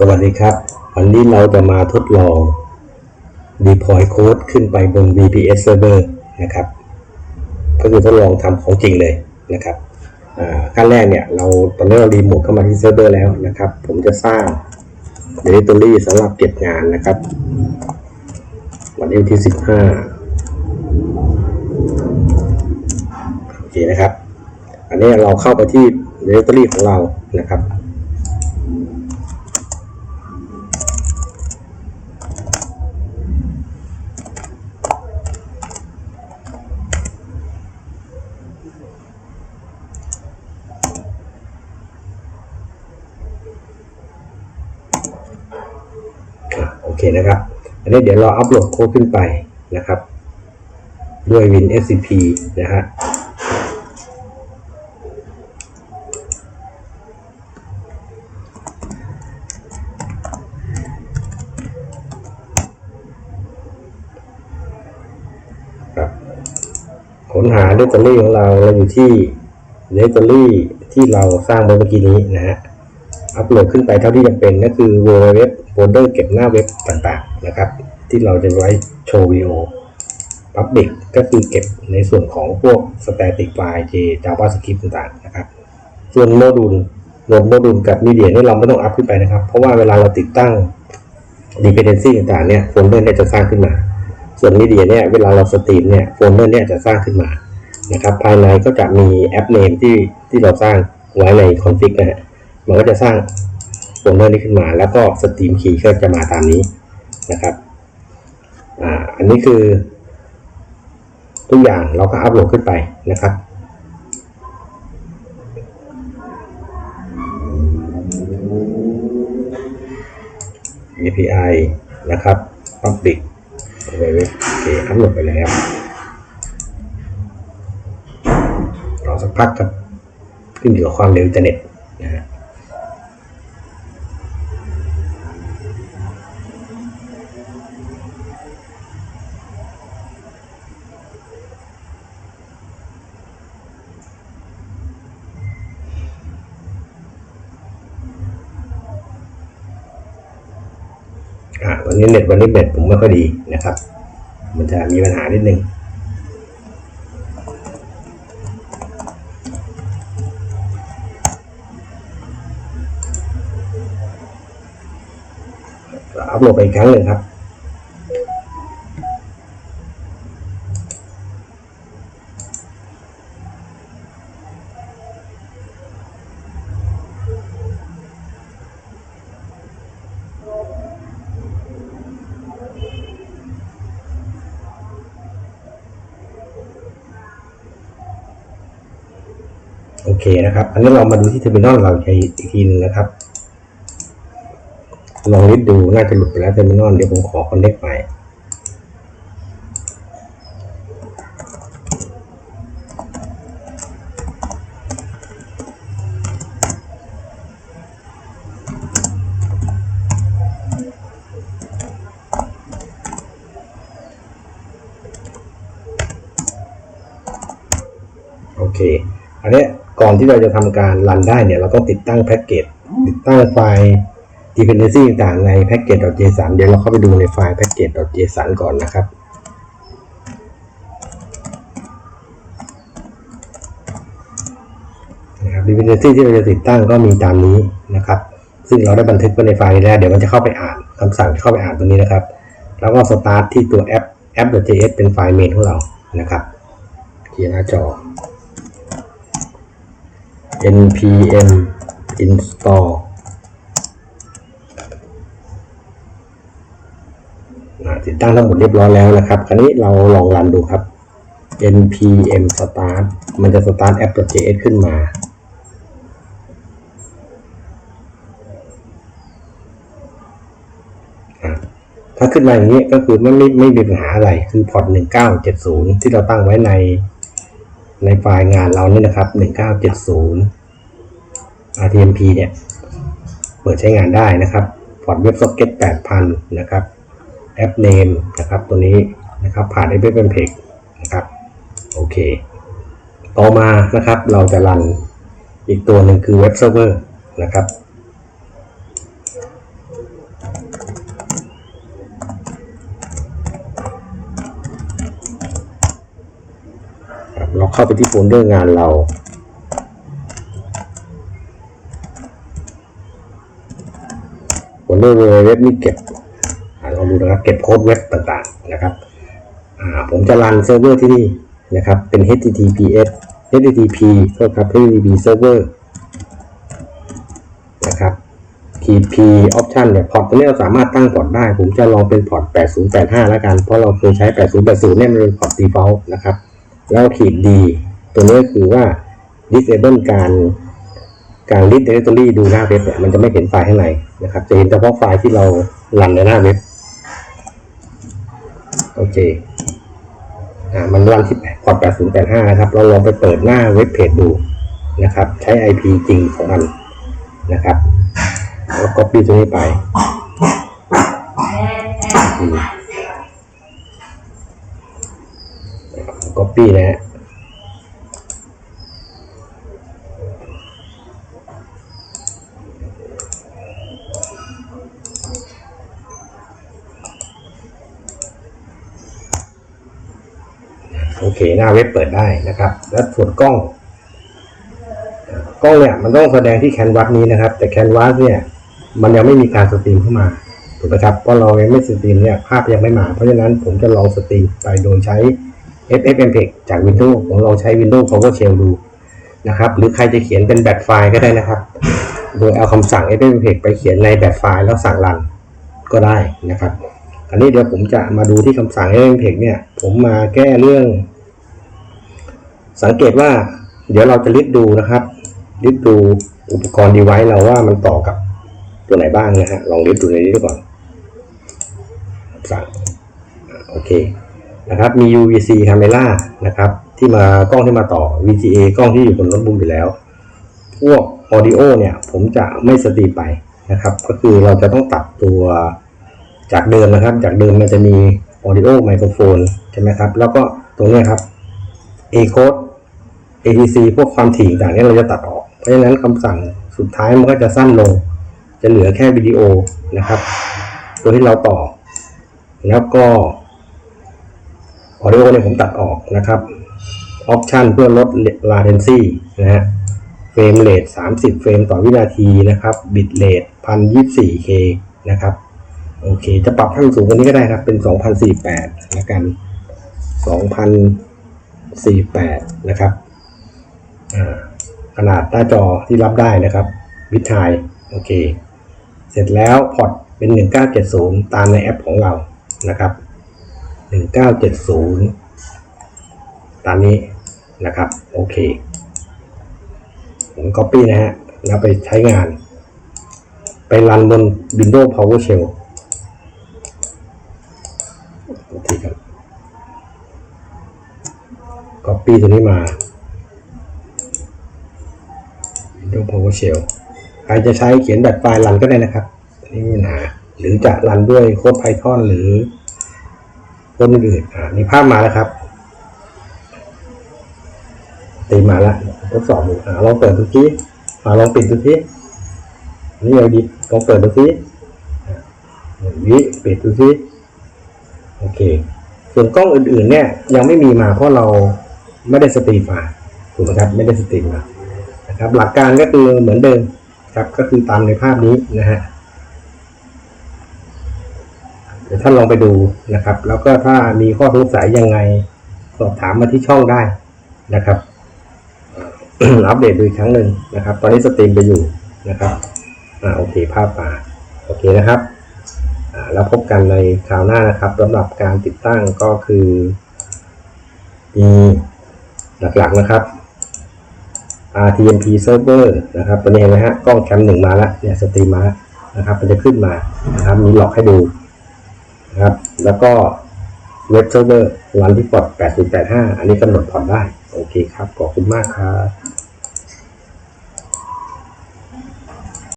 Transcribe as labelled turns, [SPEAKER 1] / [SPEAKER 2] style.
[SPEAKER 1] สวัสดีครับ วันนี้เราจะมาทดลอง deploy code ขึ้นไปบน VPS server นะครับ ก็คือทดลองทำของจริงเลยนะครับขั้นแรกเนี่ยเราตอนนี้เรารีโมทเข้ามาที่เซิร์ฟเวอร์แล้วนะครับ ผมจะสร้าง directory สำหรับเก็บงานนะครับ วันที่ที่15โอเคนะครับ อันนี้เราเข้าไปที่ directory ของเรานะครับ อะโอเค นะครับ อันนี้เดี๋ยวเราอัปโหลดโค้ดขึ้นไปนะครับ ด้วย Win SCP นะฮะค้นหาเดตเตอรี่ของเราเราอยู่ที่เดตเตอรี่ที่เราสร้างเมื่อกี้นี้นะฮะอัปโหลดขึ้นไปเท่าที่จำเป็นก็คือ www ลเดอร์เก็บหน้าเว็บต่างๆนะครับ ที่เราจะไว้โชว์วิดีโอ Public ก็คือเก็บในส่วนของพวก static file J JavaScript ต่างๆนะครับ ส่วนโมดูลรวมโมดูลกับมีเดียนี่เราไม่ต้องอัพขึ้นไปนะครับ เพราะว่าเวลาเราติดตั้ง dependency ต่างๆเนี่ยโฟลเดอร์เนี่ยจะสร้างขึ้นมา ส่วนมีเดียเนี่ยเวลาเราสตรีมเนี่ยโฟลเดอร์เนี่ยจะสร้างขึ้นมานะครับ ภายในก็จะมีแอปเนมที่ที่เราสร้างไว้ในคอนฟิกนะฮะมันก็จะสร้าง ลเดอร์นี้ขึ้นมา แล้วก็สตรีมคีย์ก็จะมาตามนี้นะครับอ่าอันนี้คือทุกอย่างเราก็อัปโหลดขึ้นไปนะครับ API นะครับ Public เว็บโอเคอัปโหลดไปแล้วรอสักพักครับขึ้นอยู่กับความเร็วอินเทอร์เน็ต อ่าวันนี้เน็ตวันนี้เน็ตผมไม่ค่อยดีนะครับ มันจะมีปัญหานิดนึงอัพโหลดไปอีกครั้งหนึ่งครับ โอเคนะครับ อันนี้เรามาดูที่เทอร์มินอลเราอีกทีหนึงนะครับ ลองลิดดูน่าจะหลุดไปแล้วเทอร์มินอลเดี๋ยวผมขอคอนเน c t ใหม่โอเค อันนี้ ก่อนที่เราจะทำการรันได้เนี่ยเราต้องติดตั้งแพ็กเกจติดตั้งไฟล์ dependency ต่างๆในแพ็กเกจ .json เดี๋ยวเราเข้าไปดูในไฟล์แพ็กเกจ .json ก่อนนะครับนะครับ dependency ที่เราจะติดตั้งก็มีตามนี้นะครับ ซึ่งเราได้บันทึกไว้ในไฟล์นี้แล้วเดี๋ยวมันจะเข้าไปอ่านคำสั่งเข้าไปอ่านตรงนี้นะครับ แล้วก็ start ที่ตัวแอป app.js เป็นไฟล์เมนของเรานะครับเขียนหน้าจอ npm install ติดตั้งทั้งหมดเรียบร้อยแล้วนะครับ คราวนี้เราลองรันดูครับ npm start มันจะ start app.js ขึ้นมา ถ้าขึ้นมาอย่างนี้ก็คือไม่ไม่ไม่มีปัญหาอะไร คือพอร์ต1970 ที่เราตั้งไว้ใน ในไฟล์งานเรานี่นะครับ 1970 RTMP เนี่ย เปิดใช้งานได้นะครับพอร์ตเว็บซ็อกเก็ต8,000 นะครับ แอปเนมนะครับ ตัวนี้นะครับ ผ่านได้เป็นเพกนะครับ โอเค ต่อมานะครับ เราจะรันอีกตัวหนึ่งคือเว็บเซิร์ฟเวอร์นะครับ ครับ เข้าไปที่โฟลเดอร์งานเรา โฟลเดอร์เว็บนี่เก็บอ่าลองดูนะครับ เก็บโค้ดเว็บต่างๆนะครับ ผมจะรันเซิร์ฟเวอร์ที่นี่นะครับ เป็น https http โทษครับ http server นะครับ tp option เนี่ย พอร์ตตัวนี้เราสามารถตั้งพอร์ตได้ ผมจะลองเป็นพอร์ต 8085 แล้วกัน เพราะเราเคยใช้ 8080 เนี่ยมันเป็นพอร์ต default นะครับ แล้วขีด D ตัวนี้ก็คือว่า disable การการ read directory ดูหน้าเว็บเนี่ยมันจะไม่เห็นไฟล์ข้างในนะครับ จะเห็นเฉพาะไฟล์ที่เรารันในหน้าเว็บ โอเคอ่ามันรันที่พอร์ต8085 นะครับ เราลองไปเปิดหน้าเว็บเพจดูนะครับ ใช้ IP จริงของมันนะครับ แล้ว copy ตัวนี้ไปอืม copy นะฮะโอเค หน้าเว็บเปิดได้นะครับ แล้วส่วนกล้อง กล้องเนี่ยมันต้องแสดงที่แคนวาสนี้นะครับ แต่แคนวาสเนี่ยมันยังไม่มีการสตรีมเข้ามาถูกไหมครับเพราะเรายังไม่สตรีมเนี่ยภาพยังไม่มา เพราะฉะนั้นผมจะลองสตรีมไปโดยใช้ FFmpeg จาก Windows ผมลองใช้ Windows PowerShell ดูนะครับหรือใครจะเขียนเป็นแบบไฟล์ก็ได้นะครับ โดยเอาคำสั่ง FFmpeg ไปเขียนในแบบไฟล์แล้วสั่งรันก็ได้นะครับอันนี้เดี๋ยวผมจะมาดูที่คำสั่ง FFmpeg เนี่ย ผมมาแก้เรื่อง สังเกตว่า เดี๋ยวเราจะลิสต์ดูนะครับลิสต์ดูอุปกรณ์ device เราว่ามันต่อกับตัวไหนบ้างนะฮะลองลิสต์ดูในนี้ดูก่อนสั่งโอเค นะครับมี UVC camera นะครับที่มากล้องที่มาต่อ VGA กล้องที่อยู่บนโน้ตบุ๊กอยู่แล้ว พวก audio เนี่ยผมจะไม่สตรีมไปนะครับ ก็คือเราจะต้องตัดตัวจากเดิมนะครับ จากเดิมมันจะมี audio microphone ใช่ไหมครับ แล้วก็ตรงนี้ครับ A code ATC พวกความถี่ต่างนี่ยเราจะตัดออก เพราะฉะนั้นคำสั่งสุดท้ายมันก็จะสั้นลง จะเหลือแค่วิดีโอนะครับ ตัวที่เราต่อ แล้วก็ audio เนี่ยผมตัดออกนะครับ option เพื่อลด latency นะฮะ frame rate 30 เฟรมต่อวินาทีนะครับ bit rate 1024k นะครับโอเค จะปรับให้นสูงกว่านี้ก็ได้ครับ เป็น 2048ละกัน 2048 นะครับขนาดหน้าจอที่รับได้นะครับ วิดไทโอเค เสร็จแล้วพอร์ตเป็น 1970 ตามในแอปของเรานะครับ 1970 ตามนี้นะครับ โอเค ผม copy นะฮะ แล้วไปใช้งาน ไปรันบน Windows PowerShell โอเคครับ copy ตัวนี้มา Windows PowerShell ใครจะใช้เขียนแบบไฟล์รันก็ได้นะครับนนี่ไม่มีปัญหาหรือจะรันด้วยโค้ด Python หรือ โค้ดอื่นอ่านี่ภาพมาแล้วครับตีมาแล้วทดสอบดูอ่าลองเปิดดูซิอ่าลองปิดดูซิอันนี่เอาดิลองเปิดดูซิอ่าหนึ่งวิปิดดูซิโอเค ส่วนกล้องอื่นๆ เนี่ย ยังไม่มีมาเพราะเราไม่ได้สตรีมมาถูกไหมครับไม่ได้สตรีมมานะครับ หลักการก็คือเหมือนเดิมครับก็คือตามในภาพนี้นะฮะ เดี๋ยวท่านลองไปดูนะครับ แล้วก็ถ้ามีข้อสงสัยยังไง สอบถามมาที่ช่องได้นะครับอัปเดตดูอีกครั้งหนึ่งนะครับ ตอนนี้สตรีมไปอยู่นะครับอ่าโอเคภาพมาโอเคนะครับอ่าแล้วพบกันในคราวหน้านะครับสำหรับการติดตั้งก็คือมีหลักๆนะครับ RTMP server นะครับตัวนี้เห็นไหมฮะกล้องแคมหนึ่งมาแล้วเนี่ยสตรีมมานะครับมันจะขึ้นมานะครับมีหลอกให้ดู นะครับ แล้วก็เว็บเซิร์ฟเวอร์รันที่พอร์ต8085 อันนี้กำหนดพอร์ตได้ โอเคครับ ขอบคุณมากครับ